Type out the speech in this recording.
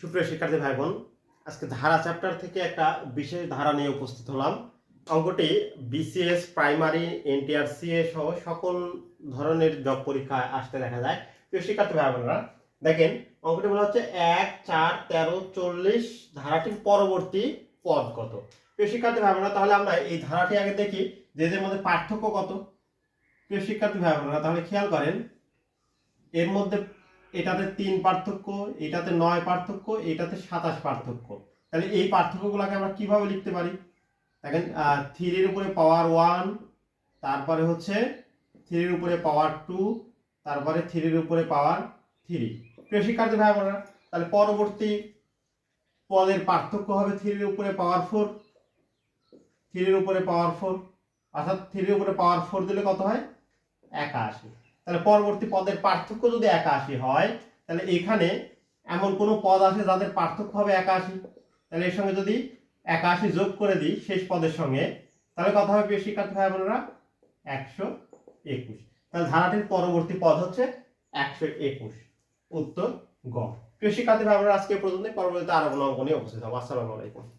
সুপ্রিয় শিক্ষার্থী ভাই বোন আজকে ধারা চ্যাপ্টার থেকে একটা বিশেষ ধারা নিয়ে উপস্থিত হলাম। অঙ্কটি বিসিএস প্রাইমারি এনটিআরসিএ সহ সকল ধরনের জব পরীক্ষায় আসতে দেখা যায়। প্রিয় শিক্ষার্থী ভাই বোনরা দেখেন, অঙ্কটি বলা হচ্ছে এক, চার, তেরো, চল্লিশ, ধারাটির পরবর্তী পদ কত? প্রিয় শিক্ষার্থী ভাই বোনরা তাহলে আমরা এই ধারাটি আগে দেখি, যে এদের মধ্যে পার্থক্য কত? প্রিয় শিক্ষার্থী ভাই বোনরা তাহলে খেয়াল করেন, এর মধ্যে এটাতে তিন পার্থক্য, এটাতে নয় পার্থক্য, এটাতে সাতাশ পার্থক্য। তাহলে এই পার্থক্যগুলোকে আমরা কীভাবে লিখতে পারি? দেখেন থ্রির উপরে পাওয়ার ওয়ান, তারপরে হচ্ছে থ্রির উপরে পাওয়ার টু, তারপরে থ্রির উপরে পাওয়ার থ্রি। প্রিয় শিক্ষার্থী ভাই বোনেরা, তাহলে পরবর্তী পদের পার্থক্য হবে থ্রির উপরে পাওয়ার ফোর, থ্রির উপরে পাওয়ার ফোর। অর্থাৎ থ্রির উপরে পাওয়ার ফোর দিলে কত হয়? একাশি। তাহলে পরবর্তী পদের পার্থক্য যদি একাশি হয়, তাহলে এখানে এমন কোনো পদ আছে যাদের পার্থক্য হবে একাশি? তাহলে এর সঙ্গে যদি একাশি যোগ করে দিই শেষ পদের সঙ্গে, তাহলে কথা হবে প্রিয় শিক্ষার্থী ভাই বোনেরা একশো একুশ। তাহলে ধারাটির পরবর্তী পদ হচ্ছে একশো একুশ। উত্তর গ। প্রিয় শিক্ষার্থী ভাই বোনেরা আজকে পর্যন্ত পরবর্তীতে আরও কোনো অঙ্ক নিয়ে উপস্থিত হব। আসসালামু আলাইকুম।